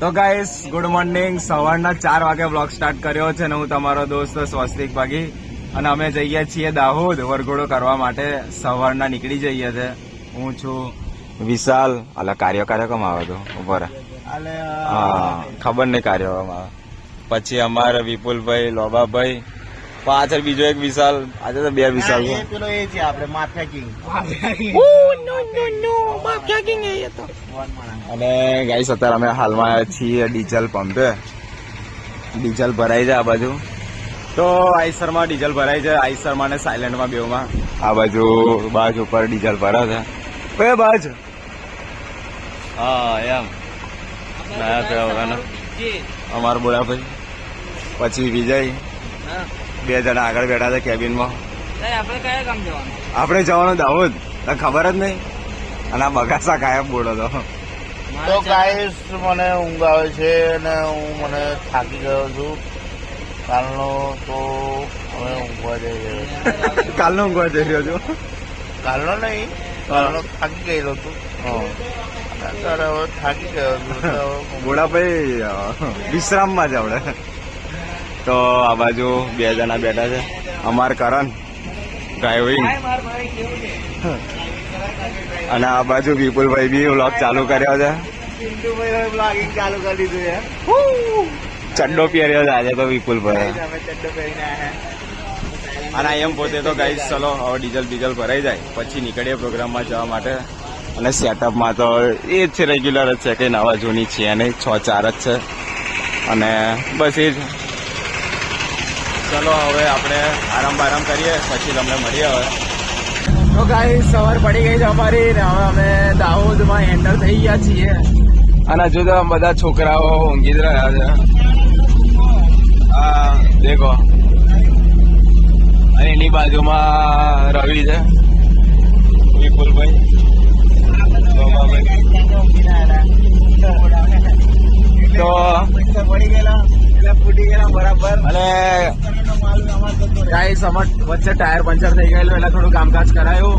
તો guys good morning સવારના ચાર વાગે બ્લોગ સ્ટાર્ટ કર્યો છે ને હું તમારો દોસ્ત સ્વસ્તિક ભાગી. અને અમે જઈએ છીએ દાહોદ વરઘોડો કરવા માટે. સવારના નીકળી જઈએ છે. હું છું વિશાલ. અલ કાર્ય કાર્યક્રમ આવે તો. ઉપર હા ખબર નહીં કાર્યક્રમ આવે. પછી અમારે વિપુલભાઈ લોબાભાઈ પાછળ બીજો એક વિશાલ આજે તો બે વિશાલ છે પેલો એ છે આપણે માફિયા કિંગ. અને ગાઈસ અત્યારે અમે હાલમાં છીએ ડીઝલ પંપે. ડીઝલ ભરાય છે આ બાજુ. તો આઈસરમાં ડીઝલ ભરાય છે આઈસરમાં ને સાયલેન્ટમાં બેવમાં આ બાજુ બાજ ઉપર ડીઝલ ભરે છે. બે બાજ. હા એમ. નયા થયો વગરના અમારો બોલાભાઈ પછી. વિજય. બે જણા આગળ બેઠા હતા કેબિનમાં. આપણે કયા ગામ જવાનું? આપણે જવાનું દાહોદ. તને ખબર જ નહીં? અને આ બગાસા કાયમ બોલો તો તો ગાઈસ મને ઊંઘ આવે છે અને હું મને થાકી ગયો છું. કાલનો તો હવે ઊંઘવા જઈ રહ્યો છું. કાલનો ઊંઘવા જઈ રહ્યો છું. કાલનો નહીં કાલનો થાકી ગયેલો છું. અત્યારે હવે થાકી ગયો છું બોડા ભાઈ વિશ્રામમાં જ આપણે તો આ બાજુ બે જણા બેઠા છે. અમાર કરણ છે? અને આ બાજુ વિપુલભાઈ બી વ્લોગ ચાલુ કર્યો છે. ચાલુ કરી દીધું છે. ચડ્ડો પહેર્યો છે આજે તો વિપુલભાઈ અને એમ પોતે તો ગાઈ ચલો હવે ડીઝલ બીઝલ ભરાઈ જાય. પછી નીકળીએ પ્રોગ્રામમાં જવા માટે. અને સેટઅપમાં તો એ જ છે રેગ્યુલર જ છે કંઈ નવા જૂની છે નહીં છ ચાર જ છે. અને બસ એ જ. ચલો હવે આપણે આરામ બારામ કરીએ પછી તમને મળીએ હવે. તો કાંઈ સવાર પડી ગઈ છે અમારી ને હવે અમે દાહોદમાં એન્ટર થઈ ગયા છીએ. અને હજુ તો બધા છોકરાઓ ઊંઘી જ રહ્યા છે. હા દેખો. અને એની બાજુમાં રવિ છે. વિપુલભાઈ. તો પડી ગયેલા. એટલે ફૂટી ગયેલા બરાબર. અને ગાઈસ અમાર વચ્ચે ટાયર પંચર થઈ ગયેલું એટલે થોડું કામકાજ કરાયું.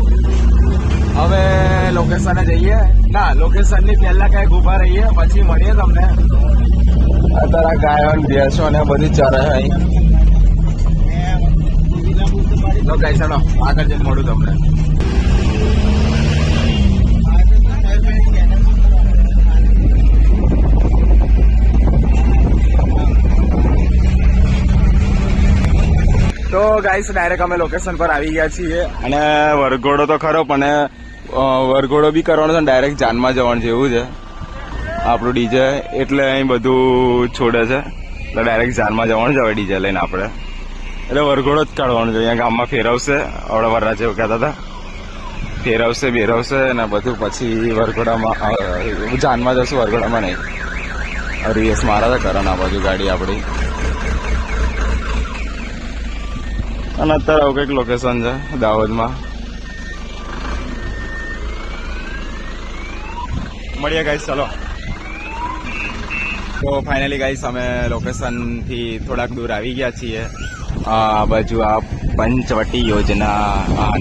હવે લોકેશને જઈએ. ના લોકેશનની પહેલા કંઈક ઊભા રહીએ પછી મળીએ તમને. અત્યારે ગાયો બેસો ભેંસો ને બધી ચરે છે અહીં. તો ગાઈ ચાલો આગળ જઈને મળું તમને. ગાઈસ ડાયરેક્ટ અમે લોકેશન પર આવી ગયા છીએ. અને વરઘોડો તો ખરો, પણ વરઘોડો બી કરવાનો છે ડાયરેક્ટ જાનમાં જવાનું જેવું છે. આપણું ડીજે એટલે અહીં બધું છોડે છે. એટલે ડાયરેક્ટ જાનમાં જવાનું છે હવે ડીજે લઈને આપણે. એટલે વરઘોડો જ કાઢવાનો છે. અહીંયા ગામમાં ફેરવશે. વરરાજ એવું કહેતા હતા. ફેરવશે, બેરવશે અને બધું પછી વરઘોડામાં જાનમાં જશું, વરઘોડામાં નહીં. રેસ મારા હતા કરણ આ બાજુ ગાડી આપણી. અને અત્યારે આવું કંઈક લોકેશન છે, દાહોદમાં. મળીએ ગાઈસ ચલો. તો ફાઇનલી ગાઈસ અમે લોકેશનથી થોડાક દૂર આવી ગયા છીએ. આ બાજુ આ પંચવટી યોજના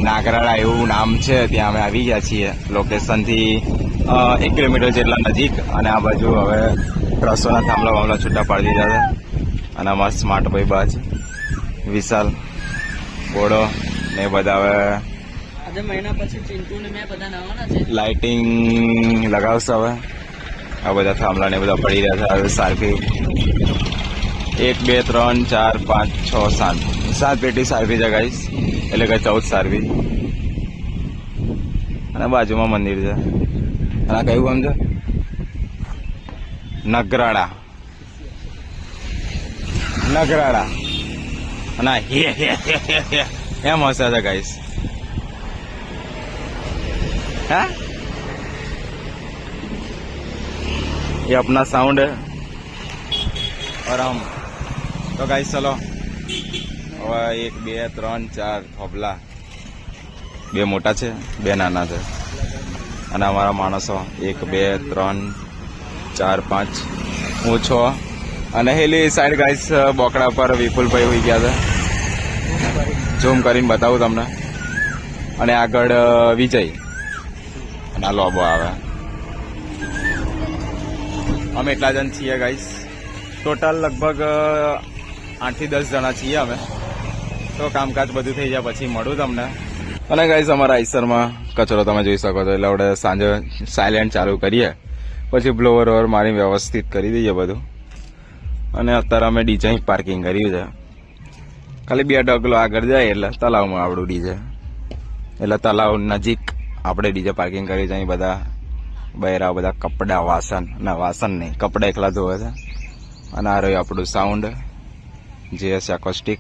નાગરાળા એવું નામ છે, ત્યાં અમે આવી ગયા છીએ. લોકેશનથી એક કિલોમીટર જેટલા નજીક અને આ બાજુ હવે રસોના થાંભલા વાંભલા છૂટા પાડી દીધા છે. અને અમારા સ્માર્ટ ભાઈ બાજ વિશાલ. બોડો ને બધા હવે મહિના પછી ચિંટુ ને મેં બધા નવાના છે. લાઇટિંગ લગાવશે હવે. આ બધા થાંભલા ને બધા પડી રહ્યા છે સારફી એક બે ત્રણ ચાર પાંચ છ સાત. સાત પેટી સારફી જગાવીશ એટલે કે ચૌદ સારફી અને બાજુમાં મંદિર છે. અને આ કયું ગામ છે? નગરાડા નગરાડા અને આ હે હે હે હે હે એમ હશે છે ગાઈસ है ये अपना साउंड है और हम તો ગાઈસ ચલો હવે એક બે ત્રણ ચાર થોભલા બે મોટા છે બે નાના છે અને અમારા માણસો એક બે ત્રણ ચાર પાંચ હું છ અને હેલી સાઈડ ગાઈસ બોકડા પર વિપુલભાઈ હોઈ ગયા હતા. ઝૂમ કરીને બતાવું તમને. અને આગળ વિજય. અને આ લોબો આવે. અમે એટલા જણ છીએ ગાઈસ ટોટલ લગભગ આઠથી દસ જણા છીએ અમે. તો કામકાજ બધું થઈ જાય, પછી મળું તમને. અને ગાઈસ અમારા આઈસરમાં કચરો તમે જોઈ શકો છો. એટલે આપણે સાંજે સાયલેન્ટ ચાલુ કરીએ. પછી બ્લોવર ઓવર મારી વ્યવસ્થિત કરી દઈએ બધું. અને અત્યારે અમે ડીજે અહીં પાર્કિંગ કર્યું છે. ખાલી બે ડગલો આગળ જાય એટલે તલાવમાં આવડું ડીજે. એટલે તલાવ નજીક આપણે ડીજે પાર્કિંગ કરી છે અહીં બધા બૈરા, બધા કપડાં, વાસણ. ના, વાસણ નહીં, કપડાં એકલા ધોવે છે. અને આ રહ્યું આપણું સાઉન્ડ જીએસ એકોસ્ટિક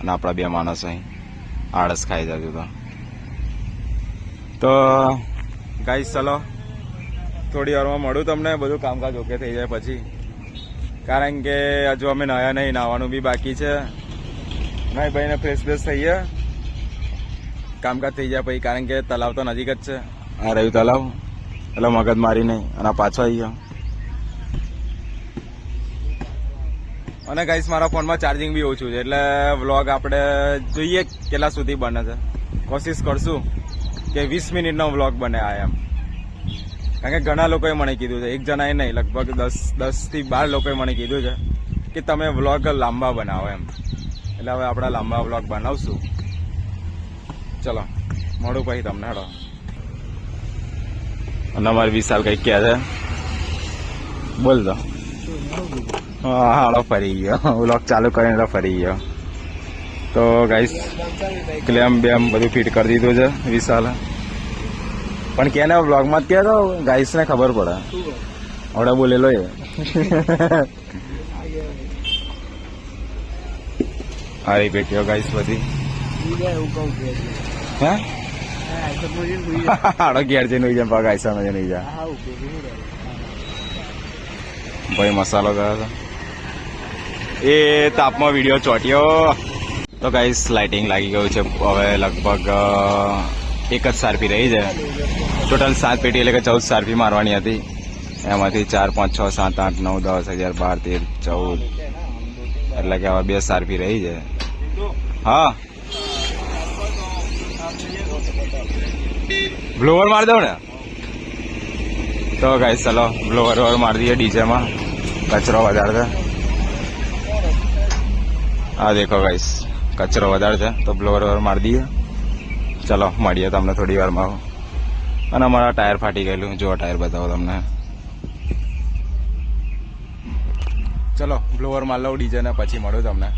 અને આપણા બે માણસ અહીં આળસ ખાઈ જતું તો તો ગાઈસ ચલો. થોડી વારમાં મળું તમને, બધું કામકાજ ઓકે થઈ જાય પછી. કારણ કે હજુ અમે નયા નહીં, નાવાનું બી બાકી છે. નહીં ભાઈને ફ્રેશ ફ્રેશ થઈએ કામકાજ થઈ જાય પછી, કારણ કે તલાવ તો નજીક જ છે. આ રહ્યું તલાવ. એટલે મગજ મારી નહીં અને પાછો આવી ગયો. અને ગાઈસ મારા ફોનમાં ચાર્જિંગ બી ઓછું છે. એટલે વ્લોગ આપણે જોઈએ કેટલા સુધી બને છે. કોશિશ કરશું કે વીસ મિનિટનો વ્લોગ બને આ એમ. કારણ કે ઘણા લોકોએ મને કીધું છે. એક જણાએ નહીં, લગભગ દસ દસથી બાર લોકોએ મને કીધું છે કે તમે વ્લોગ લાંબા બનાવો એમ. એટલે હવે આપણા લાંબા વ્લોગ બનાવશું. ચલો, મળું પછી તમને, હડો. અને અમારે વિશાલ કંઈક કહે છે. બોલ દો હા હાડો ફરી ગયો. વ્લોગ ચાલુ કરીને ફરી ગયો. તો ગાઈસ ક્લેમ બેમ બધું ફિટ કરી દીધું છે વિશાલ. પણ કે ને વ્લોગમાં જ કે તો ગાઈસ ને ખબર પડે. હવે બોલેલો એ. હારી પેટીઓ ગાઈસ બધી. હે? હાડો ઘેર જઈને ઉઈ જાય પગ આઈસા માં જઈને ભાઈ મસાલો ગયો એ તાપમાં વીડિયો ચોટ્યો. તો ગાઈસ લાઇટિંગ લાગી ગયું છે. હવે લગભગ એક જ સારપી રહી છે. ટોટલ સાત પેટી એટલે કે ચૌદ સારપી મારવાની હતી. એમાંથી ચાર, પાંચ, છ, સાત, આઠ, નવ, દસ, અગિયાર, બાર, તેર, ચૌદ. એટલે કે હવે બે સારપી રહી છે. હા. બ્લોવર મારી દઉં ને. તો ગાઈસ ચલો બ્લોવર વર મારી દઈએ ડીજેમાં કચરો વધારે છે આ દેખો ગાઈસ કચરો વધારે છે તો બ્લોવર વર મારી દઈએ. ચલો, મળીએ તમને થોડી વારમાં. અને અમારા ટાયર ફાટી ગયેલું. જો ટાયર બતાવો તમને. ચલો, બ્લોવરમાં લઉં ડીજે ને પછી મળું તમને.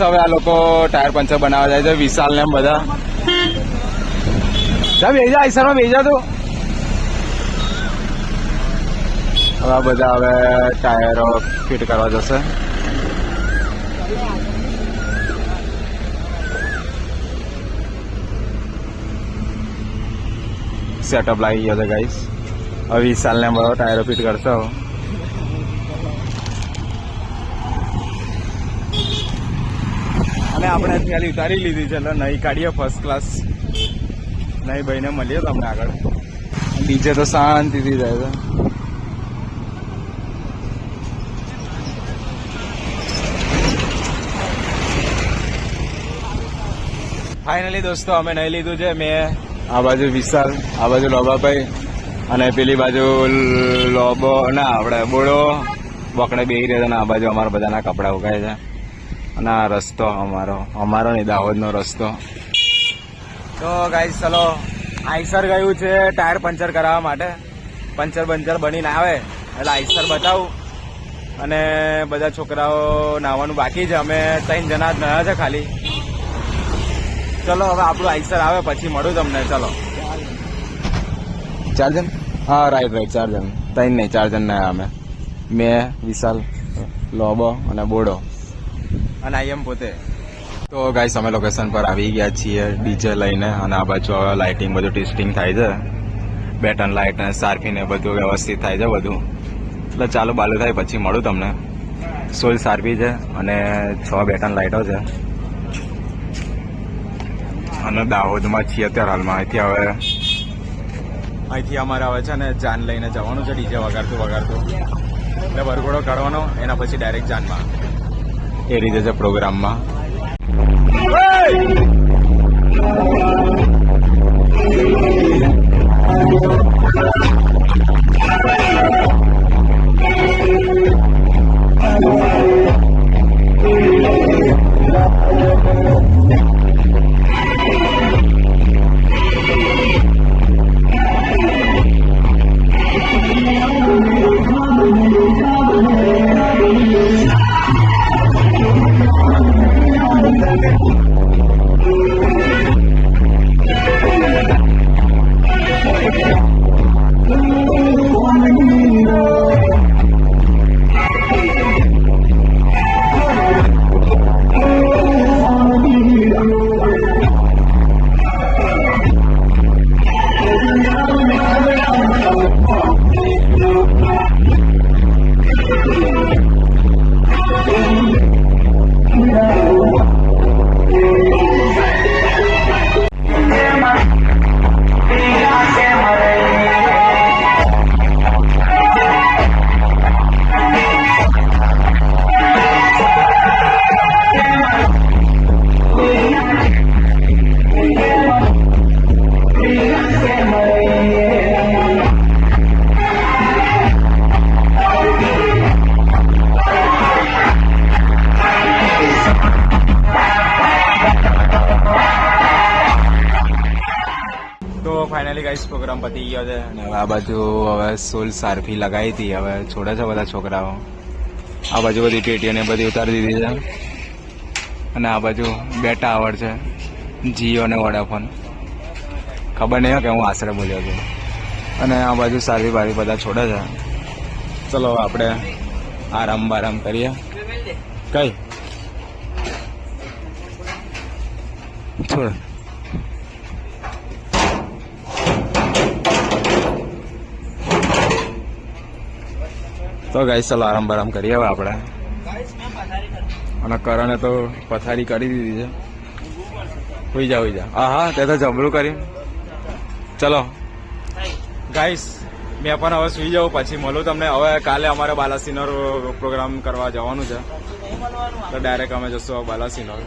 હવે આ લોકો ટાયર પંચર બનાવવા જાય છે. વિશાલ ને બધા. જા બેજા આઈસરમાં બેજા તું. હવે બધા હવે ટાયરો ફિટ કરવા જશે. સેટઅપ લાગી ગયો છે ગાઈસ હવે વિશાલ ને બધો ટાયરો ફિટ કરશે અને આપણે ખાલી ઉતારી લીધી છે, એટલે નહીં કાઢીએ ફર્સ્ટ ક્લાસ નહીં ભાઈને મળીએ તમને આગળ. ડીજે તો શાંતિથી જાય છે. ફાઇનલી દોસ્તો, અમે નહીં લીધું છે. મેં આ બાજુ વિશાલ, આ બાજુ લોબાભાઈ અને પેલી બાજુ લોબો, ના, આપણે બોડો, બકડે બેહી રહ્યા અને આ બાજુ અમારા બધાના કપડા ઉગાય છે. અને આ રસ્તો અમારો અમારો નહીં દાહોદનો રસ્તો. તો ગાઈસ ચલો, આઈસર ગયું છે ટાયર પંચર કરાવવા માટે. પંચર બંચર બનીને આવે, એટલે આઈસર બતાવું. અને બધા છોકરાઓ નાવાનું બાકી છે. અમે ત્રણ જણા જ નયા છે ખાલી. ચલો, હવે આપણું આઈસર આવે, પછી મળું તમને. ચલો. ચાર જણ? હા રાઈટ રાઈટ ચાર જણ. ત્રણ નહીં, ચાર જણ ના અમે. મેં, વિશાલ, લોબો અને બોડો. અને આઈ એમ પોતે. તો ગાઈસ અમે લોકેશન પર આવી ગયા છીએ ડીજે લઈને અને આ બાજુ હવે લાઇટિંગ બધું ટેસ્ટિંગ થાય છે. બેટન લાઇટ અને સાર્ફી ને બધું વ્યવસ્થિત થાય છે બધું. એટલે ચાલુ બાલુ થાય પછી મળું તમને. સોલ સાર્ફી છે અને છ બેટન લાઇટો છે. અને દાહોદમાં છીએ અત્યારે હાલમાં અહીંથી હવે અહીંથી અમારે હવે છે ને જાન લઈને જવાનું છે ડીજે વગાડતું વગાડતું. એટલે વરઘોડો કાઢવાનો એના પછી ડાયરેક્ટ જાનમાં. એ રીતે છે પ્રોગ્રામમાં. તો પ્રોગ્રામ ગયો છે. અને આ બાજુ હવે સોલ સારફી લગાવી હતી. હવે છોડે છે બધા છોકરાઓ. આ બાજુ બધી પેટીઓને બધી ઉતારી દીધી છે. અને આ બાજુ બે ટાવર છે. જીઓ અને વોડાફોન. ખબર નહીં કે હું આશરે બોલ્યો છું. અને આ બાજુ સારફી બારી બધા છોડે છે. ચલો આપણે આરામ બારામ કરીએ. કઈ? છોડ. તો ગાઈસ ચલો આરામ બરામ કરીએ હવે આપણે. અને કરણે તો પથારી કરી દીધી છે. હોઈ જા હોઈ જા. હા હા, તે તો જમરું કરી ચલો. ગાઈસ મેં પણ હવે સુઈ જાઉં, પછી મળું તમને. હવે કાલે અમારે બાલાસિનોર પ્રોગ્રામ કરવા જવાનું છે. તો ડાયરેક્ટ અમે જશું બાલાસિનોર.